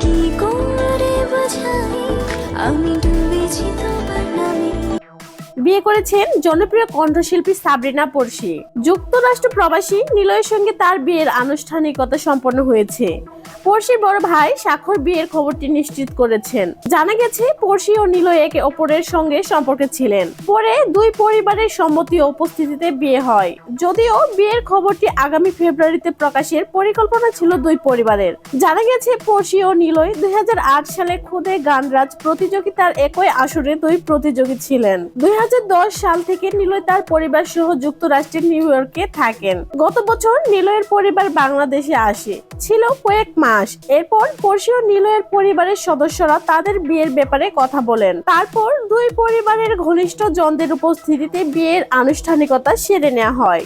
কি করে বোঝাই? আমি বিয়ে করেছেন জনপ্রিয় কণ্ঠশিল্পী সাবরিনা পড়শি যুক্তরাষ্ট্র প্রবাসী নিলয়ের সঙ্গে তার বিয়ের আনুষ্ঠানিকতা সম্পন্ন হয়েছে। পড়শির বড় ভাই স্বাক্ষর বিয়ের খবরটি নিশ্চিত করেছেন। জানা গেছে পড়শি ও নিলয় একে অপরের সঙ্গে সম্পর্কে ছিলেন। পরে দুই পরিবারের সম্মতি উপস্থিতিতে বিয়ে হয়। যদিও বিয়ের খবরটি আগামী ফেব্রুয়ারিতে প্রকাশের পরিকল্পনা ছিল দুই পরিবারের। জানা গেছে পড়শি ও নিলয় দুই হাজার আট সালে খুদে গানরাজ প্রতিযোগিতার একই আসরে দুই প্রতিযোগী ছিলেন। দুই হাজার সাল থেকে নিলয় তার পরিবার সহ যুক্তরাষ্ট্রের নিউ ইয়র্কে থাকেন। গত বছর নিলয়ের পরিবার বাংলাদেশে আসে। ছিল কয়েক মাস। এরপর পড়শি ও নিলয়ের পরিবারের সদস্যরা তাদের বিয়ের ব্যাপারে কথা বলেন। তারপর দুই পরিবারের ঘনিষ্ঠ জনদের উপস্থিতিতে বিয়ের আনুষ্ঠানিকতা সেরে নেওয়া হয়।